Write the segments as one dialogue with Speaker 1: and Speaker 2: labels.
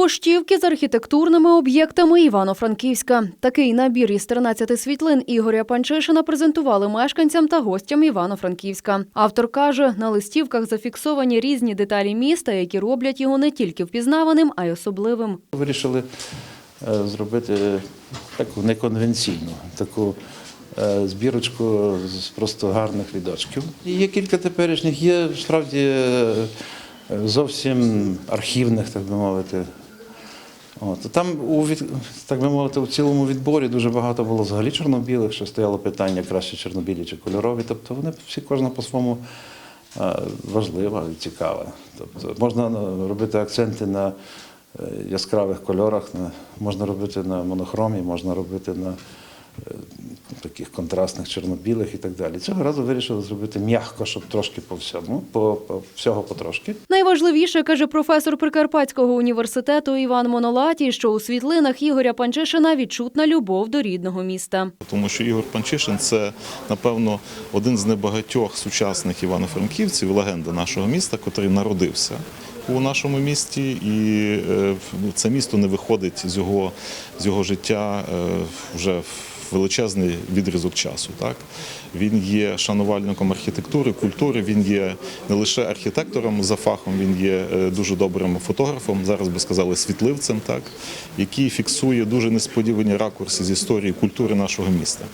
Speaker 1: Поштівки з архітектурними об'єктами Івано-Франківська. Такий набір із 13 світлин Ігоря Панчишина презентували мешканцям та гостям Івано-Франківська. Автор каже, на листівках зафіксовані різні деталі міста, які роблять його не тільки впізнаваним, а й особливим.
Speaker 2: Вирішили е, зробити таку неконвенційну, таку е, збірочку з просто гарних відочків. І Є кілька теперішніх, є справді е, зовсім архівних, так би мовити. От. Там, у від, так би мовити, у цілому відборі дуже багато було взагалі чорно-білих, що стояло питання краще чорнобілі чи кольорові. Тобто вони всі кожна по-своєму е, важлива і цікава. Тобто можна е, робити акценти на е, яскравих кольорах, на, можна робити на монохромі, можна робити на таких контрастних чорно-білих і так далі. Цього разу вирішили зробити м'яко, щоб трошки по всьому, по, по всього потрошки.
Speaker 1: Найважливіше, каже професор Прикарпатського університету Іван Монолатій, що у світлинах Ігоря Панчишина відчутна любов до рідного міста.
Speaker 3: Тому що Ігор Панчишин це, напевно, один з небагатьох сучасних івано-франківців, легенда нашого міста, котрий народився у нашому місті, і е, це місто не виходить з його, з його життя е, вже в величезний відрізок часу. Так? Він є шанувальником архітектури, культури, він є не лише архітектором за фахом, він є е, дуже добрим фотографом, зараз би сказали світливцем, так? який фіксує дуже несподівані ракурси з історії культури нашого міста.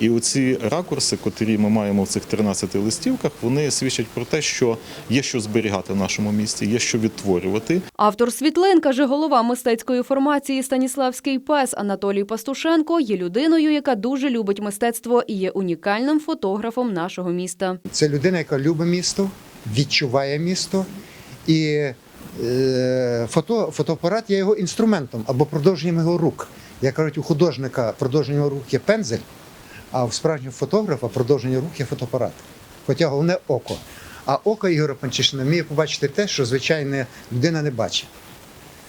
Speaker 3: І оці ракурси, котрі ми маємо в цих 13 листівках, вони свідчать про те, що є що зберігати в нашому місті, є що відтворювати.
Speaker 1: Автор світлин, каже голова мистецької формації Станіславський пес Анатолій Пастушенко, є людиною, яка дуже любить мистецтво і є унікальним фотографом нашого міста.
Speaker 4: Це людина, яка любить місто, відчуває місто. І е, фото, фотоапарат є його інструментом або продовженням його рук. Як кажуть, у художника продовженням його рук є пензель, а у справжнього фотографа продовження рук є фотоапарат. Хоча головне око. А око Ігоря Панчишина вміє побачити те, що звичайна людина не бачить.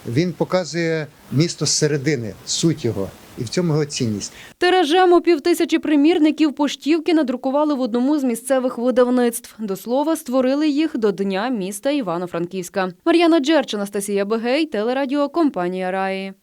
Speaker 4: Він показує місто зсередини, суть його, і в цьому його цінність.
Speaker 1: Тиражем у півтисячі примірників поштівки надрукували в одному з місцевих видавництв. До слова, створили їх до Дня міста Івано-Франківська. Мар'яна Джерч, Анастасія Бегей, телерадіокомпанія Раї.